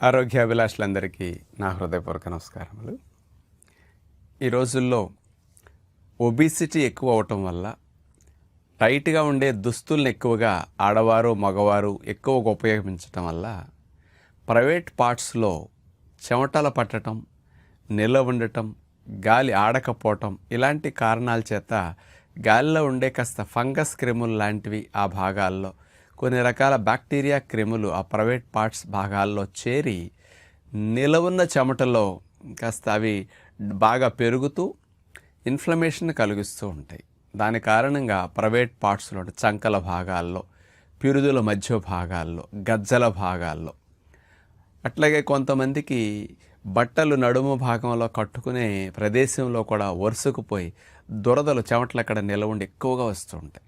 ఆరోగ్యాభిలాషులందరికీ నా హృదయపూర్వక నమస్కారములు. ఈ రోజుల్లో ఒబిసిటీ ఎక్కువ అవటం వల్ల టైట్గా ఉండే దుస్తుల్ని ఎక్కువగా ఆడవారు మగవారు ఎక్కువగా ఉపయోగించటం వల్ల ప్రైవేట్ పార్ట్స్లో చెమటలు పట్టడం నిల్వ ఉండటం గాలి ఆడకపోవటం ఇలాంటి కారణాల చేత గాలిలో ఉండే కాస్త ఫంగస్ క్రిములు లాంటివి ఆ భాగాల్లో కొన్ని రకాల బ్యాక్టీరియా క్రిములు ఆ ప్రైవేట్ పార్ట్స్ భాగాల్లో చేరి నిలవున్న చెమటలో కాస్త అవి బాగా పెరుగుతూ ఇన్ఫ్లమేషన్ కలిగిస్తూ ఉంటాయి. దాని కారణంగా ప్రైవేట్ పార్ట్స్లో చంకల భాగాల్లో పిరుదుల మధ్య భాగాల్లో గజ్జల భాగాల్లో అట్లాగే కొంతమందికి బట్టలు నడుము భాగంలో కట్టుకునే ప్రదేశంలో కూడా వరుసకుపోయి దురదలు చెమటలు అక్కడ నిలవండి ఎక్కువగా వస్తూ ఉంటాయి.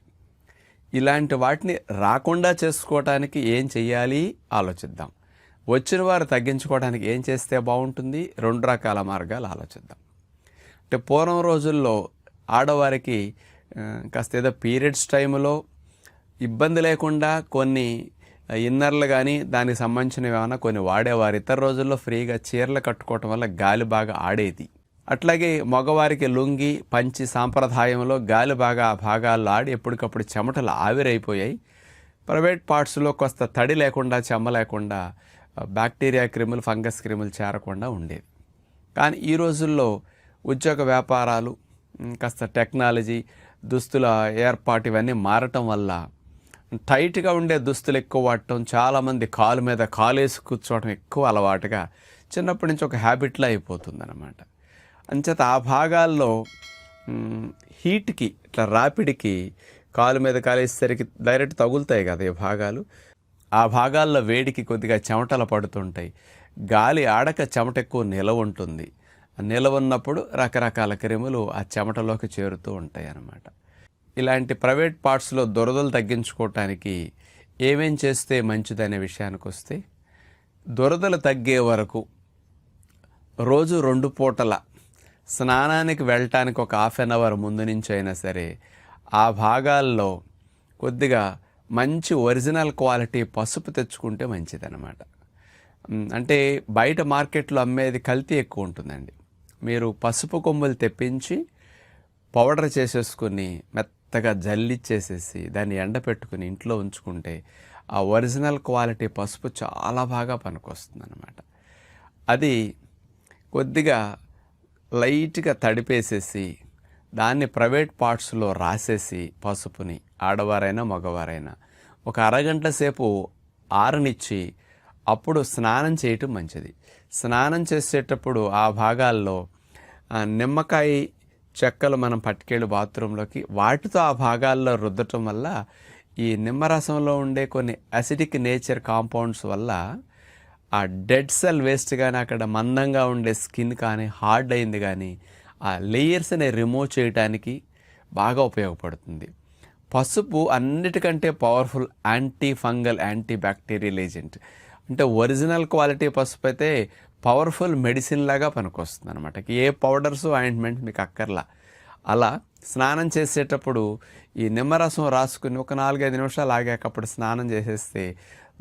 ఇలాంటి వాటిని రాకుండా చేసుకోవడానికి ఏం చేయాలి ఆలోచిద్దాం. వచ్చిన వారు తగ్గించుకోవడానికి ఏం చేస్తే బాగుంటుంది? రెండు రకాల మార్గాలు ఆలోచిద్దాం. అంటే పూర్వం రోజుల్లో ఆడవారికి కాస్త ఏదో పీరియడ్స్ టైంలో ఇబ్బంది లేకుండా కొన్ని ఇన్నర్లు కానీ దానికి సంబంధించినవి ఏమైనా కొన్ని వాడేవారు. ఇతర రోజుల్లో ఫ్రీగా చీరలు కట్టుకోవటం వల్ల గాలి బాగా ఆడేది. అట్లాగే మగవారికి లుంగి పంచి సాంప్రదాయంలో గాలి బాగా ఆ భాగాల్లో ఆడి ఎప్పటికప్పుడు చెమటలు ఆవిరైపోయాయి. ప్రైవేట్ పార్ట్స్లో కొంత తడి లేకుండా చెమ్మ లేకుండా బ్యాక్టీరియా క్రిములు ఫంగస్ క్రిములు చేరకుండా ఉండేది కానీ ఈ రోజుల్లో ఉద్యోగ వ్యాపారాలు కాస్త టెక్నాలజీ దుస్తుల ఏర్పాటు ఇవన్నీ మారటం వల్ల టైట్గా ఉండే దుస్తులు ఎక్కువ వాడటం చాలామంది కాలు మీద కాలేసి కూర్చోవడం ఎక్కువ అలవాటుగా చిన్నప్పటి నుంచి ఒక హ్యాబిట్లో అయిపోతుంది అంచేత ఆ భాగాల్లో హీట్కి ఇట్లా రాపిడికి కాలు మీద కాలేసరికి డైరెక్ట్ తగులుతాయి కదా ఈ భాగాలు. ఆ భాగాల్లో వేడికి కొద్దిగా చెమటలు పడుతుంటాయి. గాలి ఆడక చెమట ఎక్కువ నిలవ ఉంటుంది. నిలవ ఉన్నప్పుడు రకరకాల క్రిములు ఆ చెమటలోకి చేరుతూ ఉంటాయి అన్నమాట. ఇలాంటి ప్రైవేట్ పార్ట్స్లో దురదలు తగ్గించుకోవటానికి ఏమేం చేస్తే మంచిదనే విషయానికి వస్తే దురదలు తగ్గే వరకు రోజు రెండు పూటల స్నానానికి వెళ్ళటానికి ఒక హాఫ్ అన్ అవర్ ముందు నుంచి అయినా సరే ఆ భాగాల్లో కొద్దిగా మంచి ఒరిజినల్ క్వాలిటీ పసుపు తెచ్చుకుంటే మంచిదన్నమాట. అంటే బయట మార్కెట్లో అమ్మేది కల్తీ ఎక్కువ ఉంటుందండి. మీరు పసుపు కొమ్ములు తెప్పించి పౌడర్ చేసేసుకుని మెత్తగా జల్లిచ్చేసేసి దాన్ని ఎండపెట్టుకుని ఇంట్లో ఉంచుకుంటే ఆ ఒరిజినల్ క్వాలిటీ పసుపు చాలా బాగా పనికొస్తుంది అనమాట అది కొద్దిగా లైట్గా తడిపేసేసి దాన్ని ప్రైవేట్ పార్ట్స్లో రాసేసి పసుపుని ఆడవారైనా మగవారైనా ఒక అరగంట సేపు ఆరనిచ్చి అప్పుడు స్నానం చేయటం మంచిది. స్నానం చేసేటప్పుడు ఆ భాగాల్లో నిమ్మకాయ చెక్కలు మనం పట్టుకెళ్ళి బాత్రూంలోకి వాటితో ఆ భాగాల్లో రుద్దటం వల్ల ఈ నిమ్మరసంలో ఉండే కొన్ని అసిడిక్ నేచర్ కాంపౌండ్స్ వల్ల ఆ డెడ్ సెల్ వేస్ట్ కానీ అక్కడ మందంగా ఉండే స్కిన్ కానీ హార్డ్ అయింది కానీ ఆ లేయర్స్ని రిమూవ్ చేయడానికి బాగా ఉపయోగపడుతుంది. పసుపు అన్నిటికంటే powerful anti fungal anti bacterial agent. అంటే ఒరిజినల్ క్వాలిటీ పసుపు అయితే పవర్ఫుల్ మెడిసిన్ లాగా పనికొస్తుంది అనమాట ఏ పౌడర్స్ ఆయింట్మెంట్ మీకు అక్కర్లా. అలా స్నానం చేసేటప్పుడు ఈ నిమ్మరసం రాసుకుని ఒక నాలుగైదు నిమిషాలు ఆగాకప్పుడు స్నానం చేసేస్తే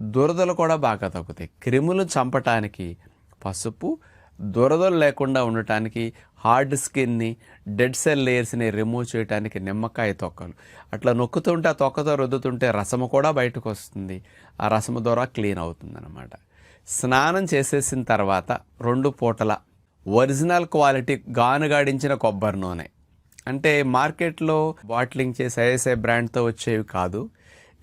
దురదలు కూడా బాగా తగ్గుతాయి. క్రిములు చంపటానికి పసుపు దురదలు లేకుండా ఉండటానికి హార్డ్ స్కిన్ని డెడ్ సెల్ లేయర్స్ని రిమూవ్ చేయడానికి నిమ్మకాయ తొక్కలు. అట్లా నొక్కుతుంటే ఆ తొక్కతో రుద్దుతుంటే రసము కూడా బయటకు వస్తుంది. ఆ రసము ద్వారా క్లీన్ అవుతుంది స్నానం చేసేసిన తర్వాత రెండు పూటల ఒరిజినల్ క్వాలిటీ గానుగాడించిన కొబ్బరి నూనె. అంటే మార్కెట్లో బాటిలింగ్ చేసి ఐఎస్ఐ బ్రాండ్తో వచ్చేవి కాదు.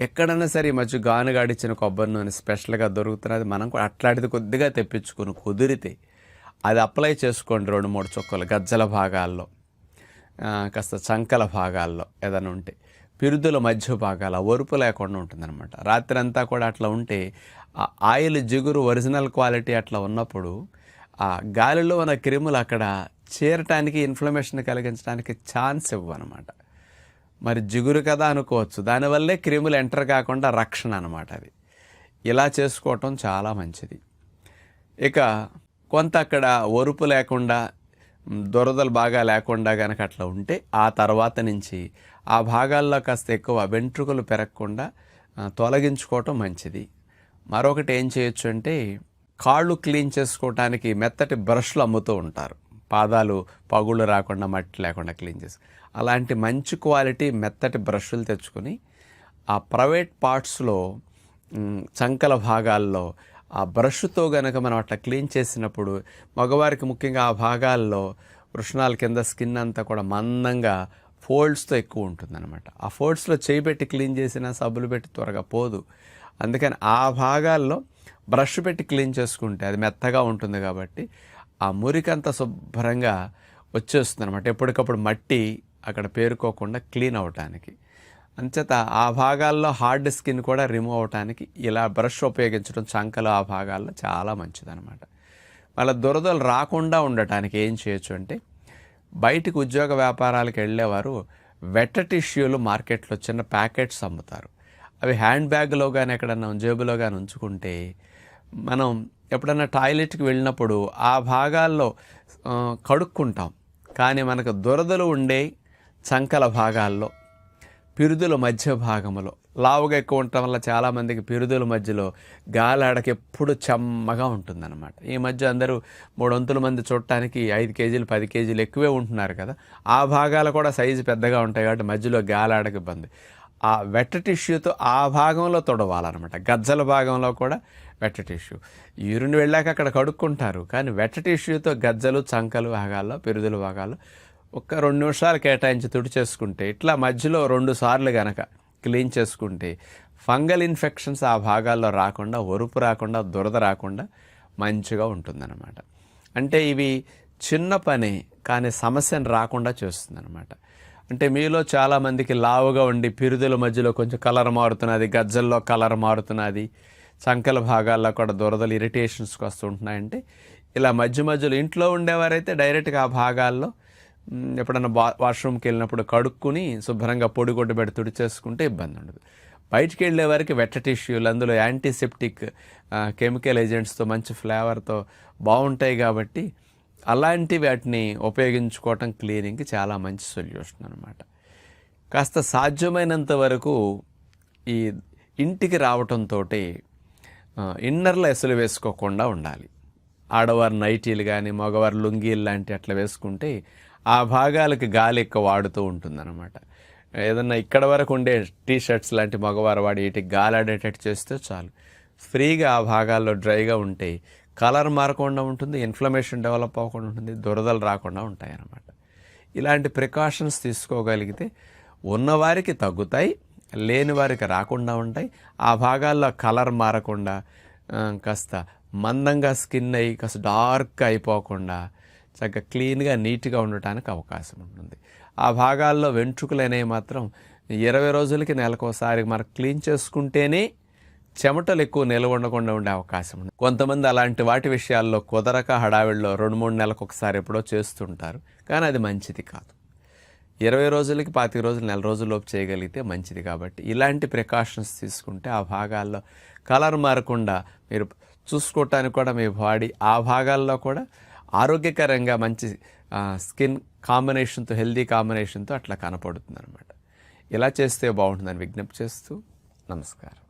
ఎక్కడైనా సరే ఈ మధ్య గానుగాడించిన కొబ్బరి నూనె స్పెషల్గా దొరుకుతున్నది. మనం కూడా అట్లాంటిది కొద్దిగా తెప్పించుకుని కుదిరితే అది అప్లై చేసుకోండి రెండు మూడు చుక్కలు గజ్జల భాగాల్లో కాస్త చంకల భాగాల్లో ఏదైనా ఉంటే. పిరుదుల మధ్య భాగాల ఒరుపు లేకుండా ఉంటుందన్నమాట. రాత్రి అంతా కూడా అట్లా ఉంటే ఆ ఆయిల్ జిగురు ఒరిజినల్ క్వాలిటీ అట్లా ఉన్నప్పుడు ఆ గాలిలో ఉన్న క్రిములు అక్కడ చేరటానికి ఇన్ఫ్లమేషన్ కలిగించడానికి ఛాన్స్ ఇవ్వనమాట. మరి జిగురు కదా అనుకోవచ్చు. దానివల్లే క్రిములు ఎంటర్ కాకుండా రక్షణ అనమాట అది. ఇలా చేసుకోవటం చాలా మంచిది. ఇక కొంత అక్కడ ఒరుపు లేకుండా దొరదలు దురదలు బాగా లేకుండా కనుక అట్లా ఉంటే ఆ తర్వాత నుంచి ఆ భాగాల్లో కాస్త ఎక్కువ వెంట్రుకలు పెరగకుండా తొలగించుకోవటం మంచిది. మరొకటి ఏం చేయొచ్చు అంటే కాళ్ళు క్లీన్ చేసుకోవటానికి మెత్తటి బ్రష్లు అమ్ముతూ ఉంటారు. పాదాలు పగుళ్ళు రాకుండా మట్టి లేకుండా క్లీన్ చేసి. అలాంటి మంచి క్వాలిటీ మెత్తటి బ్రష్లు తెచ్చుకొని ఆ ప్రైవేట్ పార్ట్స్లో చంకల భాగాల్లో ఆ బ్రష్తో గనక మనం అట్లా క్లీన్ చేసినప్పుడు మగవారికి ముఖ్యంగా ఆ భాగాల్లో వృషణాల కింద స్కిన్ అంతా కూడా మందంగా ఫోల్డ్స్తో ఎక్కువ ఉంటుందన్నమాట. ఆ ఫోల్డ్స్లో చేయి పెట్టి క్లీన్ చేసినా సబ్బులు పెట్టి త్వరగా పోదు. అందుకని ఆ భాగాల్లో బ్రష్ పెట్టి క్లీన్ చేసుకుంటే అది మెత్తగా ఉంటుంది కాబట్టి ఆ మురికంతా శుభ్రంగా వచ్చేస్తుంది అనమాట ఎప్పటికప్పుడు మట్టి అక్కడ పేరుకోకుండా క్లీన్ అవటానికి. అంచేత ఆ భాగాల్లో హార్డ్ స్కిన్ కూడా రిమూవ్ అవటానికి ఇలా బ్రష్ ఉపయోగించడం చంకలు ఆ భాగాల్లో చాలా మంచిదన్నమాట. వాళ్ళ దురదలు రాకుండా ఉండటానికి ఏం చేయొచ్చు అంటే బయటికి ఉద్యోగ వ్యాపారాలకు వెళ్ళేవారు వెట్ట టిష్యూలు మార్కెట్లో చిన్న ప్యాకెట్స్ అమ్ముతారు. అవి హ్యాండ్ బ్యాగ్లో కానీ ఎక్కడన్నా జేబులో కానీ ఉంచుకుంటే మనం ఎప్పుడన్నా టాయిలెట్కి వెళ్ళినప్పుడు ఆ భాగాల్లో కడుక్కుంటాం. కానీ మనకు దురదలు ఉండే చంకల భాగాల్లో పిరుదుల మధ్య భాగంలో లావుగా ఎక్కువ ఉండటం వల్ల చాలామందికి పిరుదుల మధ్యలో గాలాడకి ఎప్పుడు చెమ్మగా ఉంటుందన్నమాట. ఈ మధ్య అందరూ మూడొంతుల మంది చూడటానికి ఐదు కేజీలు పది కేజీలు ఎక్కువే ఉంటున్నారు కదా. ఆ భాగాలు కూడా సైజు పెద్దగా ఉంటాయి కాబట్టి మధ్యలో గాలాడకి ఇబ్బంది. ఆ వెట్ట టిష్యూతో ఆ భాగంలో తొడవాలన్నమాట. గజ్జల భాగంలో కూడా వెట్ట టిష్యూ. యూరిన్ వెళ్ళాక అక్కడ కడుక్కుంటారు. కానీ వెట్ట టిష్యూతో గజ్జలు చంకలు భాగాల్లో పెరుదుల భాగాల్లో ఒక రెండు నిమిషాలు కేటాయించి తుడి చేసుకుంటే ఇట్లా మధ్యలో రెండు సార్లు గనక క్లీన్ చేసుకుంటే ఫంగల్ ఇన్ఫెక్షన్స్ ఆ భాగాల్లో రాకుండా ఒరుపు రాకుండా దురద రాకుండా మంచిగా ఉంటుందన్నమాట. అంటే ఇవి చిన్న పని కానీ సమస్యను రాకుండా చేస్తుందన్నమాట. అంటే మీలో చాలామందికి లావుగా ఉండి పిరుదుల మధ్యలో కొంచెం కలర్ మారుతున్నది గజ్జల్లో కలర్ మారుతున్నది చంకల భాగాల్లో కూడా దురదలు ఇరిటేషన్స్కి వస్తుంటున్నాయంటే ఇలా మధ్య మధ్యలో ఇంట్లో ఉండేవారైతే డైరెక్ట్గా ఆ భాగాల్లో ఎప్పుడన్నా బా వాష్రూమ్కి వెళ్ళినప్పుడు కడుక్కుని శుభ్రంగా పొడి కొట్టు పెట్టి తుడి చేసుకుంటే ఇబ్బంది ఉండదు. బయటికి వెళ్ళే వారికి వెట్ట టిష్యూలు అందులో యాంటీసెప్టిక్ కెమికల్ ఏజెంట్స్తో మంచి ఫ్లేవర్తో బాగుంటాయి కాబట్టి అలాంటి వాటిని ఉపయోగించుకోవటం క్లీనింగ్కి చాలా మంచి సొల్యూషన్ అనమాట కాస్త సాధ్యమైనంత వరకు ఈ ఇంటికి రావటంతో ఇన్నర్లు ఎసలు వేసుకోకుండా ఉండాలి. ఆడవారు నైటీలు కానీ మగవారు లుంగీలు లాంటి అట్లా వేసుకుంటే ఆ భాగాలకి గాలి ఎక్కువ వాడుతూ ఉంటుందన్నమాట. ఏదన్నా ఇక్కడ వరకు ఉండే టీ షర్ట్స్ లాంటి మగవారు వాడి వీటికి గాలి ఆడేటట్టు చేస్తే చాలు. ఫ్రీగా ఆ భాగాల్లో డ్రైగా ఉంటే కలర్ మారకుండా ఉంటుంది ఇన్ఫ్లమేషన్ డెవలప్ అవ్వకుండా ఉంటుంది దురదలు రాకుండా ఉంటాయన్నమాట. ఇలాంటి ప్రికాషన్స్ తీసుకోగలిగితే ఉన్నవారికి తగ్గుతాయి లేని వారికి రాకుండా ఉంటాయి. ఆ భాగాల్లో కలర్ మారకుండా కాస్త మందంగా స్కిన్ అయ్యి కాస్త డార్క్ అయిపోకుండా చక్కగా క్లీన్గా నీట్గా ఉండటానికి అవకాశం ఉంటుంది. ఆ భాగాల్లో వెంట్రుకలు అనేవి మాత్రం ఇరవై రోజులకి నెలకోసారి మనకు క్లీన్ చేసుకుంటేనే చెమటలు ఎక్కువ నిల్వ ఉండకుండా ఉండే అవకాశం ఉంది. కొంతమంది అలాంటి వాటి విషయాల్లో కుదరక హడావిడిలో రెండు మూడు నెలలకు ఒకసారి ఎప్పుడో చేస్తుంటారు. కానీ అది మంచిది కాదు. ఇరవై రోజులకి పాతిక రోజులు నెల రోజుల్లోపు చేయగలిగితే మంచిది కాబట్టి ఇలాంటి ప్రికాషన్స్ తీసుకుంటే ఆ భాగాల్లో కలర్ మారకుండా మీరు చూసుకోవటానికి కూడా మీ బాడీ ఆ భాగాల్లో కూడా ఆరోగ్యకరంగా మంచి స్కిన్ కాంబినేషన్తో హెల్దీ కాంబినేషన్తో అట్లా కనపడుతుంది అనమాట ఇలా చేస్తే బాగుంటుందని విజ్ఞప్తి చేస్తూ నమస్కారం.